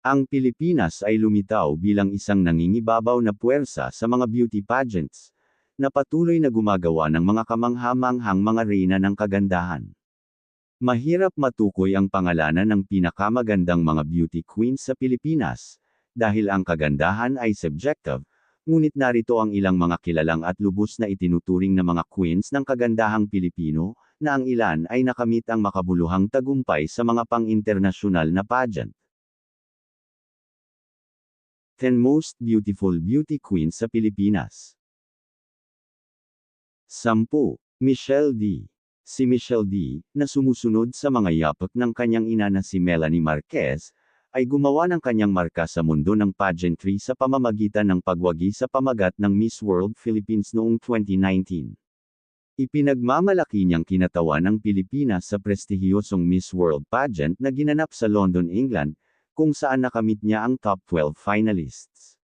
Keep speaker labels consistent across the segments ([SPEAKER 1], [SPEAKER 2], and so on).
[SPEAKER 1] Ang Pilipinas ay lumitaw bilang isang nangingibabaw na puwersa sa mga beauty pageants, na patuloy na gumagawa ng mga kamanghamanghang mga reyna ng kagandahan. Mahirap matukoy ang pangalanan ng pinakamagandang mga beauty queens sa Pilipinas, dahil ang kagandahan ay subjective, ngunit narito ang ilang mga kilalang at lubos na itinuturing na mga queens ng kagandahang Pilipino, na ang ilan ay nakamit ang makabuluhang tagumpay sa mga pang-internasyonal na pageant. 10 Most Beautiful Beauty Queens sa Pilipinas 10. Michelle D. Si Michelle D., na sumusunod sa mga yapak ng kanyang ina na si Melanie Marquez, ay gumawa ng kanyang marka sa mundo ng pageantry sa pamamagitan ng pagwagi sa pamagat ng Miss World Philippines noong 2019. Ipinagmamalaki niyang kinatawan ng Pilipinas sa prestihiyosong Miss World pageant na ginanap sa London, England, kung saan nakamit niya ang top 12 finalists.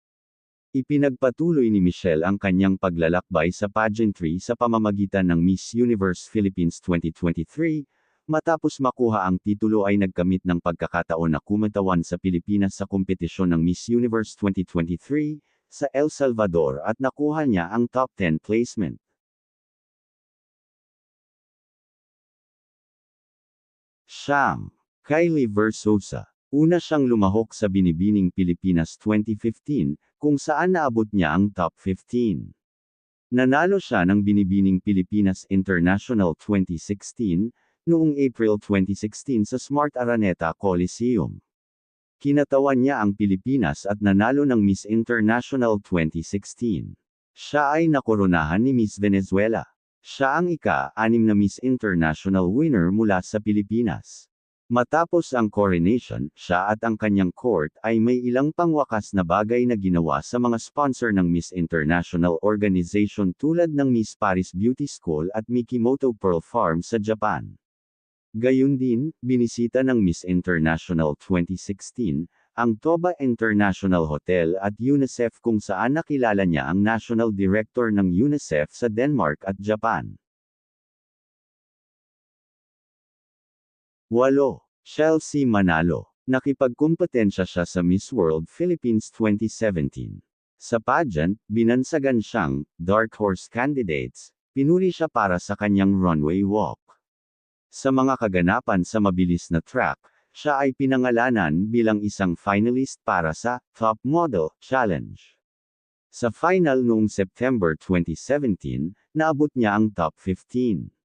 [SPEAKER 1] Ipinagpatuloy ni Michelle ang kanyang paglalakbay sa pageantry sa pamamagitan ng Miss Universe Philippines 2023, matapos makuha ang titulo ay nagkamit ng pagkakataon na kumatawan sa Pilipinas sa kompetisyon ng Miss Universe 2023, sa El Salvador at nakuha niya ang top 10 placement. Siyam. Kylie Versosa. Una siyang lumahok sa Binibining Pilipinas 2015, kung saan naabot niya ang top 15. Nanalo siya ng Binibining Pilipinas International 2016, noong April 2016 sa Smart Araneta Coliseum. Kinatawan niya ang Pilipinas at nanalo ng Miss International 2016. Siya ay nakoronahan ni Miss Venezuela. Siya ang ika-anim na Miss International winner mula sa Pilipinas. Matapos ang coronation, siya at ang kanyang court ay may ilang pangwakas na bagay na ginawa sa mga sponsor ng Miss International Organization tulad ng Miss Paris Beauty School at Mikimoto Pearl Farm sa Japan. Gayun din, binisita ng Miss International 2016, ang Toba International Hotel at UNICEF kung saan nakilala niya ang National Director ng UNICEF sa Denmark at Japan. 8. Chelsea Manalo. Nakipagkumpetensya siya sa Miss World Philippines 2017. Sa pageant, binansagan siyang Dark Horse Candidates, pinuri siya para sa kanyang runway walk. Sa mga kaganapan sa mabilis na track, siya ay pinangalanan bilang isang finalist para sa Top Model Challenge. Sa final noong September 2017, naabot niya ang top 15.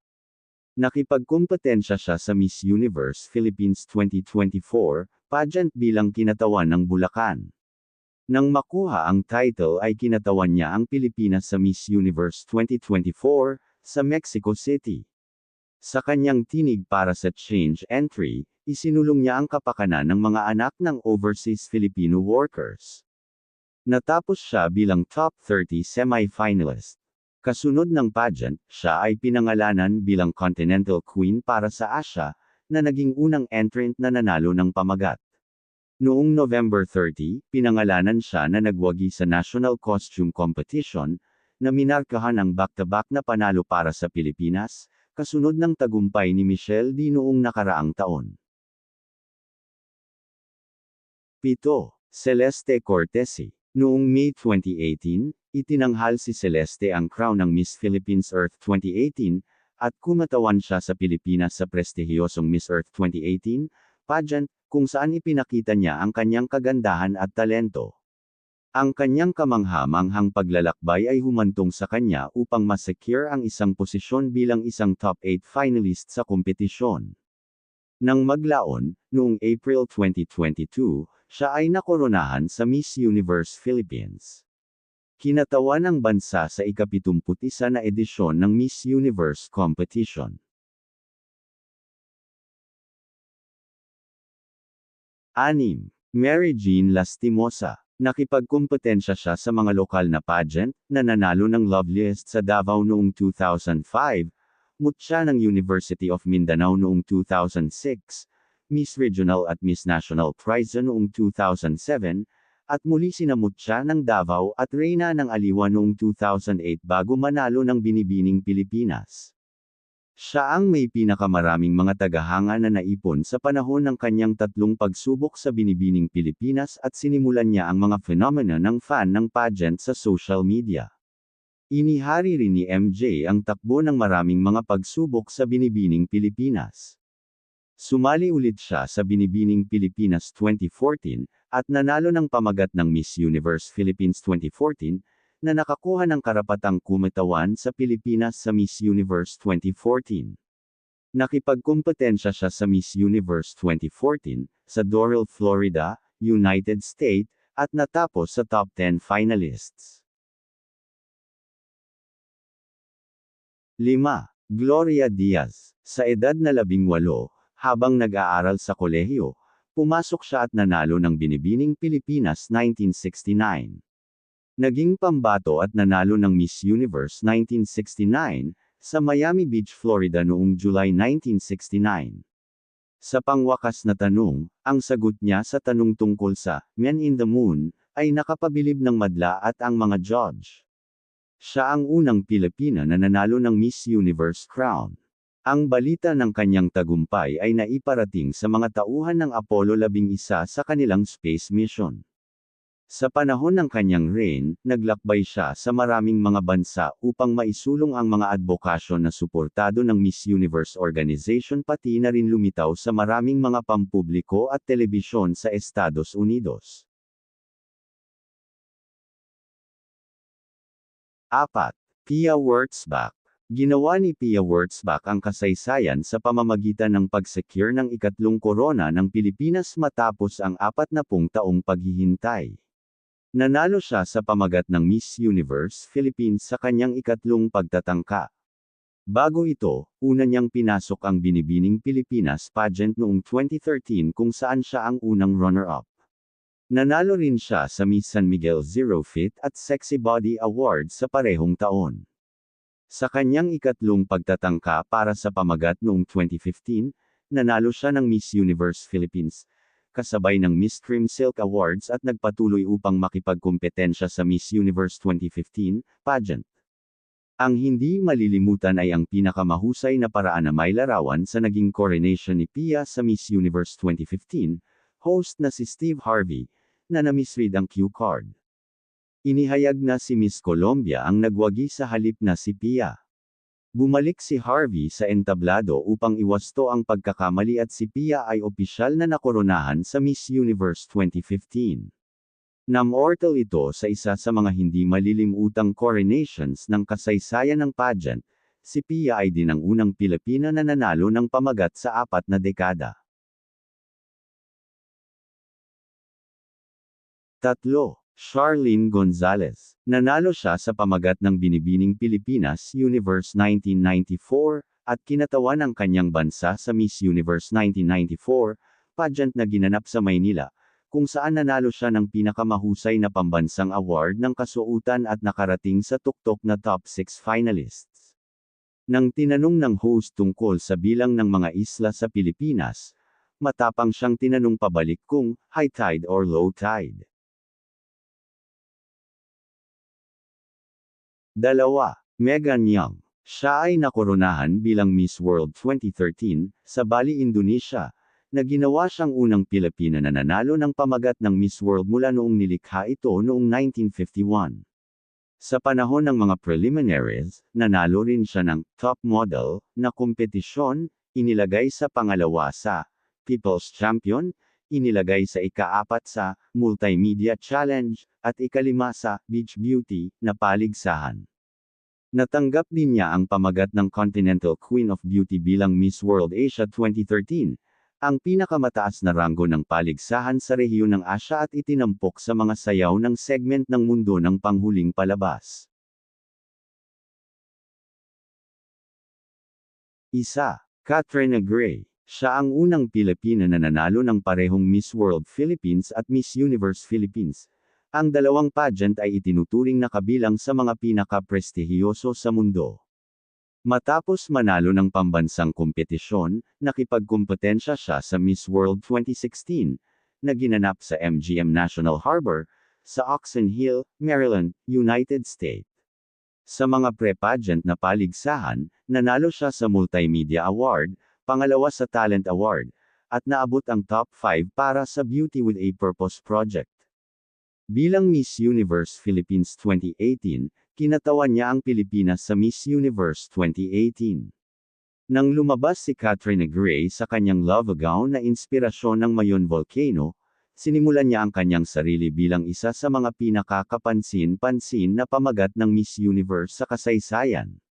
[SPEAKER 1] Nakipagkumpetensya siya sa Miss Universe Philippines 2024, pageant bilang kinatawan ng Bulacan. Nang makuha ang title ay kinatawan niya ang Pilipinas sa Miss Universe 2024, sa Mexico City. Sa kanyang tinig para sa change entry, isinulong niya ang kapakanan ng mga anak ng overseas Filipino workers. Natapos siya bilang top 30 semi-finalist. Kasunod ng pageant, siya ay pinangalanan bilang Continental Queen para sa Asia, na naging unang entrant na nanalo ng pamagat. Noong November 30, pinangalanan siya na nagwagi sa National Costume Competition, na minarkahan ang back-to-back na panalo para sa Pilipinas, kasunod ng tagumpay ni Michelle D noong nakaraang taon. 7. Celeste Cortesi Noong May 2018, itinanghal si Celeste ang crown ng Miss Philippines Earth 2018, at kumatawan siya sa Pilipinas sa prestihiyosong Miss Earth 2018 pageant, kung saan ipinakita niya ang kanyang kagandahan at talento. Ang kanyang kamangha-manghang paglalakbay ay humantong sa kanya upang masecure ang isang posisyon bilang isang top 8 finalist sa kompetisyon. Nang maglaon, noong April 2022, siya ay nakoronahan sa Miss Universe Philippines. Kinatawan ng bansa sa ikapitumput-isa na edisyon ng Miss Universe competition. Anim. Mary Jean Lastimosa. Nakipagkumpetensya siya sa mga lokal na pageant, na nanalo ng Loveliest sa Davao noong 2005, mutya ng University of Mindanao noong 2006, Miss Regional at Miss National Prize noong 2007, at muli sinamot siya ng Davao at Reyna ng Aliwa noong 2008 bago manalo ng Binibining Pilipinas. Siya ang may pinakamaraming mga tagahanga na naipon sa panahon ng kanyang tatlong pagsubok sa Binibining Pilipinas at sinimulan niya ang mga phenomena ng fan ng pageant sa social media. Inihari rin ni MJ ang takbo ng maraming mga pagsubok sa Binibining Pilipinas. Sumali ulit siya sa Binibining Pilipinas 2014, at nanalo ng pamagat ng Miss Universe Philippines 2014, na nakakuha ng karapatang kumitawan sa Pilipinas sa Miss Universe 2014. Nakipagkumpetensya siya sa Miss Universe 2014, sa Doral, Florida, United States, at natapos sa top 10 finalists. 5. Gloria Diaz. Sa edad na labing walo, habang nag-aaral sa kolehiyo, pumasok siya at nanalo ng Binibining Pilipinas 1969. Naging pambato at nanalo ng Miss Universe 1969, sa Miami Beach, Florida noong July 1969. Sa pangwakas na tanong, ang sagot niya sa tanong tungkol sa Men in the Moon ay nakapabilib ng madla at ang mga judge. Siya ang unang Pilipina na nanalo ng Miss Universe crown. Ang balita ng kanyang tagumpay ay naiparating sa mga tauhan ng Apollo 11 sa kanilang space mission. Sa panahon ng kanyang reign, naglakbay siya sa maraming mga bansa upang maisulong ang mga advokasyon na suportado ng Miss Universe Organization pati na rin lumitaw sa maraming mga pampubliko at telebisyon sa Estados Unidos. 4. Pia Wurtzbach Ginawa ni Pia Wurtzbach ang kasaysayan sa pamamagitan ng pag-secure ng ikatlong korona ng Pilipinas matapos ang apat na pung taong paghihintay. Nanalo siya sa pamagat ng Miss Universe Philippines sa kanyang ikatlong pagtatangka. Bago ito, una niyang pinasok ang Binibining Pilipinas pageant noong 2013 kung saan siya ang unang runner-up. Nanalo rin siya sa Miss San Miguel Zero Fit at Sexy Body Awards sa parehong taon. Sa kanyang ikatlong pagtatangka para sa pamagat noong 2015, nanalo siya ng Miss Universe Philippines, kasabay ng Miss Cream Silk Awards at nagpatuloy upang makipagkumpetensya sa Miss Universe 2015 pageant. Ang hindi malilimutan ay ang pinakamahusay na paraan na may larawan sa naging coronation ni Pia sa Miss Universe 2015, host na si Steve Harvey, na namisread ang cue card. Inihayag na si Miss Colombia ang nagwagi sa halip na si Pia. Bumalik si Harvey sa entablado upang iwasto ang pagkakamali at si Pia ay opisyal na nakoronahan sa Miss Universe 2015. Namortal ito sa isa sa mga hindi malilimutang coronations ng kasaysayan ng pageant, si Pia ay din ang unang Pilipina na nanalo ng pamagat sa apat na dekada. Tatlo. Charlene Gonzalez. Nanalo siya sa pamagat ng Binibining Pilipinas Universe 1994, at kinatawan ang kanyang bansa sa Miss Universe 1994, pageant na ginanap sa Maynila, kung saan nanalo siya ng pinakamahusay na pambansang award ng kasuotan at nakarating sa tuktok na top 6 finalists. Nang tinanong ng host tungkol sa bilang ng mga isla sa Pilipinas, matapang siyang tinanong pabalik kung high tide or low tide. Dalawa, Megan Young. Siya ay nakoronahan bilang Miss World 2013, sa Bali, Indonesia, na ginawa siyang unang Pilipina na nanalo ng pamagat ng Miss World mula noong nilikha ito noong 1951. Sa panahon ng mga preliminaries, nanalo rin siya ng top model na kompetisyon, inilagay sa pangalawa sa People's Champion, inilagay sa ikaapat sa Multimedia Challenge, at ikalima sa Beach Beauty na paligsahan. Natanggap din niya ang pamagat ng Continental Queen of Beauty bilang Miss World Asia 2013, ang pinakamataas na ranggo ng paligsahan sa rehiyon ng Asya at itinampok sa mga sayaw ng segment ng mundo ng panghuling palabas. Isa, Katrina Gray. Siya ang unang Pilipina na nanalo ng parehong Miss World Philippines at Miss Universe Philippines. Ang dalawang pageant ay itinuturing na kabilang sa mga pinaka-prestihiyoso sa mundo. Matapos manalo ng pambansang kompetisyon, nakipagkumpetensya siya sa Miss World 2016, na ginanap sa MGM National Harbor, sa Oxon Hill, Maryland, United States. Sa mga pre-pageant na paligsahan, nanalo siya sa Multimedia Award, pangalawa sa Talent Award, at naabot ang top 5 para sa Beauty with a Purpose project. Bilang Miss Universe Philippines 2018, kinatawan niya ang Pilipinas sa Miss Universe 2018. Nang lumabas si Katrina Gray sa kanyang love gown na inspirasyon ng Mayon Volcano, sinimulan niya ang kanyang sarili bilang isa sa mga pinakakapansin-pansin na pamagat ng Miss Universe sa kasaysayan.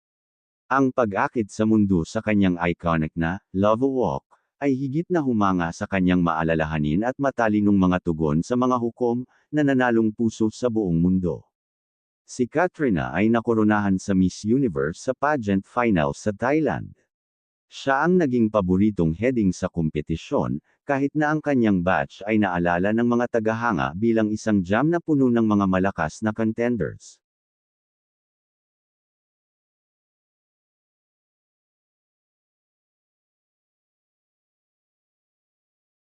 [SPEAKER 1] Ang pag-akit sa mundo sa kanyang iconic na Love Walk ay higit na humanga sa kanyang maalalahanin at matalinong mga tugon sa mga hukom na nanalong puso sa buong mundo. Si Katrina ay nakoronahan sa Miss Universe sa pageant final sa Thailand. Siya ang naging paboritong heading sa kompetisyon, kahit na ang kanyang batch ay naalala ng mga tagahanga bilang isang jam na puno ng mga malakas na contenders.